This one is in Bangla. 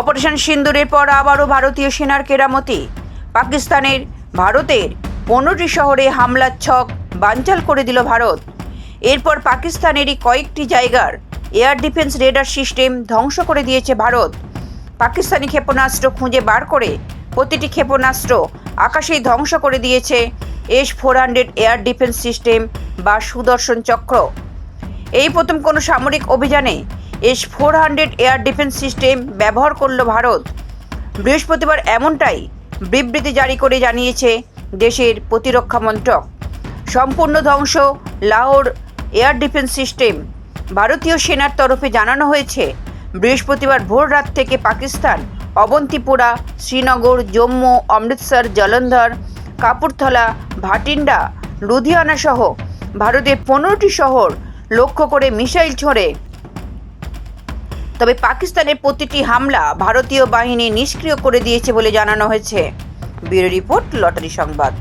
অপারেশন সিন্দুরের পর আবারও ভারতীয় সেনার কেরামতি। পাকিস্তানের, ভারতের পনেরোটি শহরে হামলার ছক বানচাল করে দিল ভারত। এরপর পাকিস্তানেরই কয়েকটি জায়গার এয়ার ডিফেন্স রেডার সিস্টেম ধ্বংস করে দিয়েছে ভারত। পাকিস্তানি ক্ষেপণাস্ত্র খুঁজে বার করে প্রতিটি ক্ষেপণাস্ত্র আকাশেই ধ্বংস করে দিয়েছে S four hundred air defence system বা সুদর্শন চক্র। এই প্রথম কোনো সামরিক অভিযানে S four hundred air defence system ব্যবহার করল ভারত। বৃহস্পতিবার এমনটাই বিবৃতি জারি করে জানিয়েছে দেশের প্রতিরক্ষা মন্ত্রক। সম্পূর্ণ ধ্বংস লাহোর এয়ার ডিফেন্স সিস্টেম। ভারতীয় সেনার তরফে জানানো হয়েছে, বৃহস্পতিবার ভোর রাত থেকে পাকিস্তান, অবন্তিপুরা, শ্রীনগর, জম্মু, অমৃতসর, জলন্ধর, কাপুরথলা, ভাটিন্ডা লুধিয়ানা সহ ভারতের পনেরোটি শহর লক্ষ্য করে মিসাইল ছোঁড়ে। তবে পাকিস্তানের প্রতিটি হামলা ভারতীয় বাহিনী নিষ্ক্রিয় করে দিয়েছে বলে জানানো হয়েছে। ব্যুরো রিপোর্ট লটারি সংবাদ।